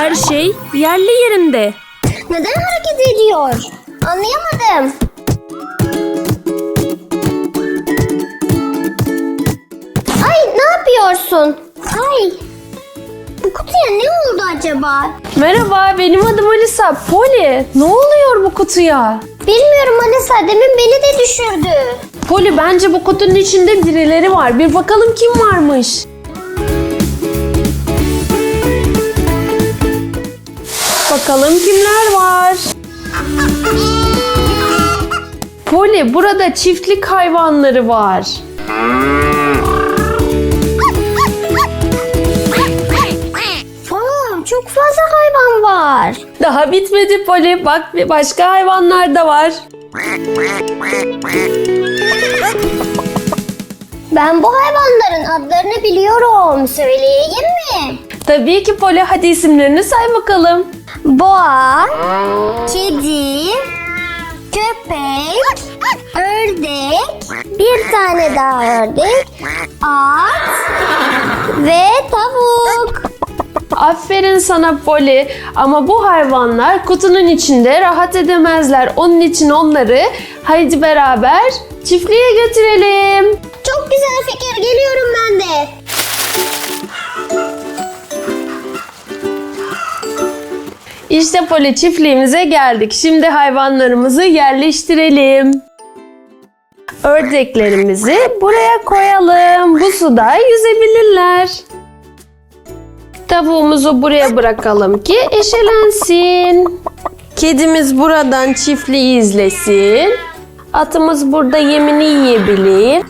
Her şey yerli yerinde. Neden hareket ediyor? Anlayamadım. Ay ne yapıyorsun? Ay. Bu kutuya ne oldu acaba? Merhaba benim adım Alisa. Poli ne oluyor bu kutuya? Bilmiyorum Alisa demin beni de düşürdü. Poli bence bu kutunun içinde birileri var. Bir bakalım kim varmış. Bakalım kimler var. Poli burada çiftlik hayvanları var. Aa, çok fazla hayvan var. Daha bitmedi Poli. Bak bir başka hayvanlar da var. Ben bu hayvanların adlarını biliyorum. Söyleyeyim mi? Tabii ki Poli. Hadi isimlerini say bakalım. Boğa, kedi, köpek, ördek, bir tane daha ördek, at ve tavuk. Aferin sana Poli. Ama bu hayvanlar kutunun içinde rahat edemezler. Onun için onları haydi beraber çiftliğe götürelim. Çok güzel fikir. Geliyorum ben de. İşte Poli çiftliğimize geldik. Şimdi hayvanlarımızı yerleştirelim. Ördeklerimizi buraya koyalım. Bu suda yüzebilirler. Tavuğumuzu buraya bırakalım ki eşelensin. Kedimiz buradan çiftliği izlesin. Atımız burada yemini yiyebilir.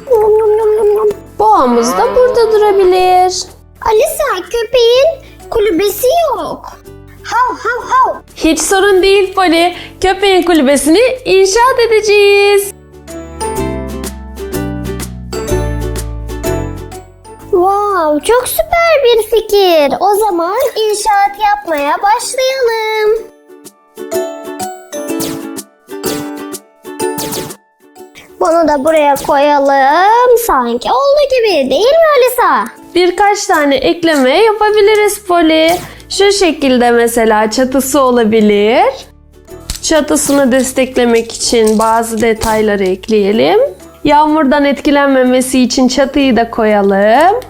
Boğamız da burada durabilir. Alisa köpeğin kulübesi yok. Hav hav hav. Hiç sorun değil Poli. Köpeğin kulübesini inşaat edeceğiz. Wow, çok süper bir fikir. O zaman inşaat yapmaya başlayalım. Bunu da buraya koyalım. Sanki oldu gibi değil mi Alisa? Birkaç tane ekleme yapabiliriz Poli. Şu şekilde mesela çatısı olabilir. Çatısını desteklemek için bazı detayları ekleyelim. Yağmurdan etkilenmemesi için çatıyı da koyalım.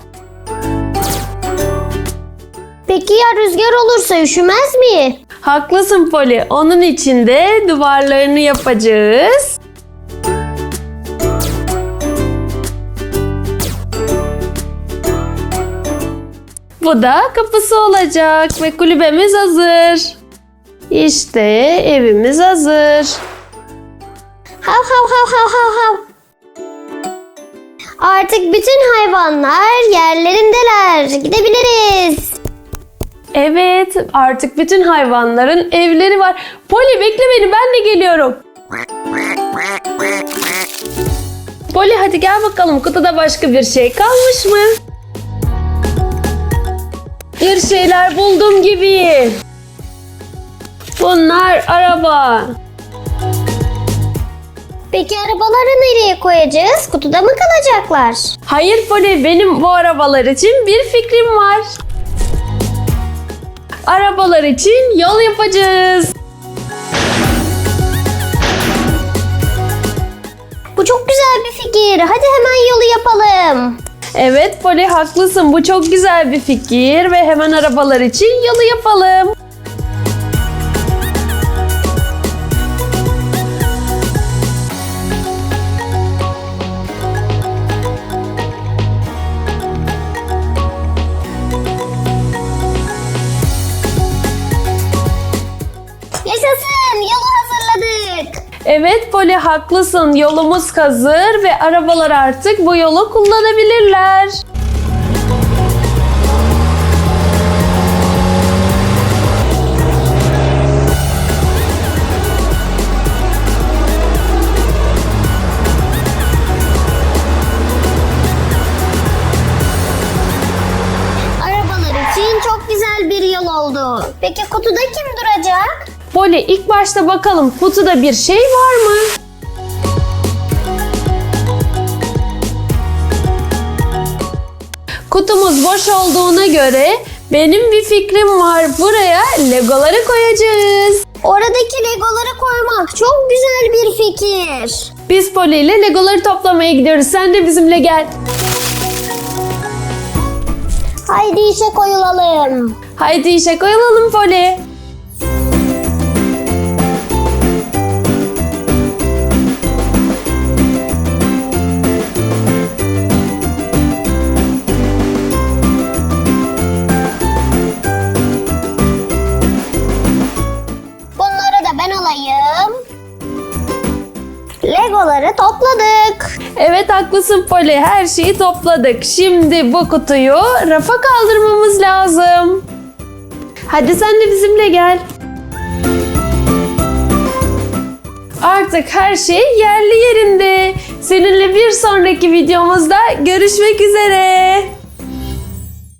Peki ya rüzgar olursa üşümez mi? Haklısın Poli. Onun için de duvarlarını yapacağız. Bu da kapısı olacak ve kulübemiz hazır. İşte evimiz hazır. Hav hav hav hav hav hav. Artık bütün hayvanlar yerlerindeler. Gidebiliriz. Evet, artık bütün hayvanların evleri var. Poli bekle beni, ben de geliyorum. Poli hadi gel bakalım kutuda başka bir şey kalmış mı? Bir şeyler buldum gibi. Bunlar araba. Peki arabaları nereye koyacağız? Kutuda mı kalacaklar? Hayır Poli, benim bu arabalar için bir fikrim var. Arabalar için yol yapacağız. Bu çok güzel bir fikir. Hadi hemen yolu yapalım. Evet Poli haklısın. Bu çok güzel bir fikir ve hemen arabalar için yolu yapalım. Evet Poli haklısın. Yolumuz hazır ve arabalar artık bu yolu kullanabilirler. Arabalar için çok güzel bir yol oldu. Peki kutuda kim duracak? Poli ilk başta bakalım kutuda bir şey var mı? Kutumuz boş olduğuna göre Benim bir fikrim var. Buraya legoları koyacağız. Oradaki legoları koymak çok güzel bir fikir. Biz Poli ile legoları toplamaya gidiyoruz. Sen de bizimle gel. Haydi işe koyulalım. Haydi işe koyulalım Poli. Legoları topladık. Evet haklısın Poli. Her şeyi topladık. Şimdi bu kutuyu rafa kaldırmamız lazım. Hadi sen de bizimle gel. Artık her şey yerli yerinde. Seninle bir sonraki videomuzda görüşmek üzere.